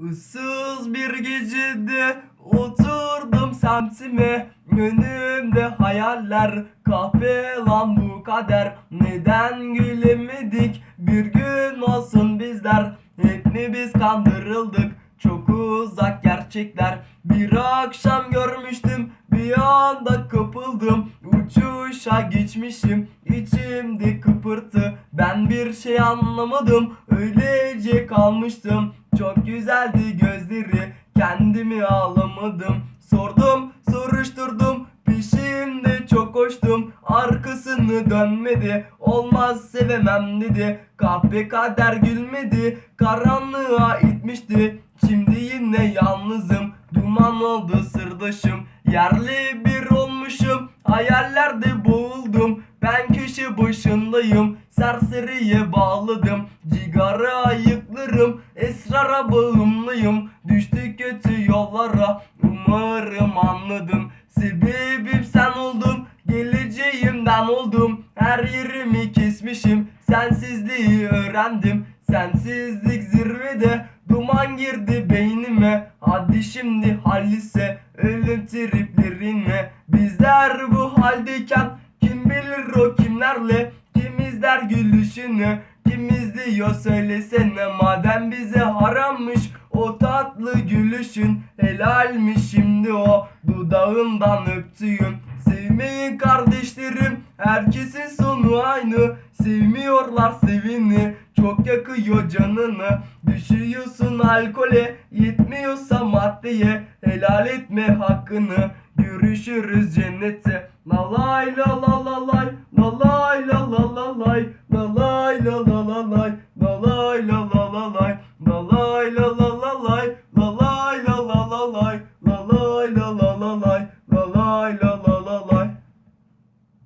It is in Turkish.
Issız bir gecede oturdum semtime. Önümde hayaller kahpe lan bu kader. Neden gülemedik? Bir gün olsun bizler. Hep mi biz kandırıldık? Çok uzak gerçekler. Bir akşam görmüştüm bir anda kapıldım. Uçuşa geçmişim içimde kıpırtı. Ben bir şey anlamadım öylece kalmıştım Çok güzeldi gözleri kendimi ağlamadım Sordum soruşturdum peşimde çok koştum. Arkasını dönmedi olmaz sevemem dedi. Kahpe kader gülmedi karanlığa itmişti. Şimdi yine yalnızım duman oldu sırdaşım. Yerli bir olmuşum hayallerde boğuldum. Ben köşe başındayım serseriye bağladım. Cigara ayıklarım. Esrara bağımlıyım. Düştü kötü yollara. Umarım anladın. Sebebim sen oldun. Geleceğimden oldum. Her yerimi kesmişim. Sensizliği öğrendim. Sensizlik zirvede duman girdi beynime. Hadi şimdi hallise ölüm triplerine. Bizler bu haldeyken kim bilir o kimlerle gülüşünü kim söylesene. Madem bize harammış o tatlı gülüşün Helalmiş şimdi o dudağından öptüğün. Sevmeyin kardeşlerim herkesin sonu aynı. Sevmiyorlar sevini çok yakıyor canını. Düşüyorsun alkole yetmiyorsa maddeye. Helal etme hakkını görüşürüz cennette La lay la la la lay La lay la la la lay La lay la la la lay La lay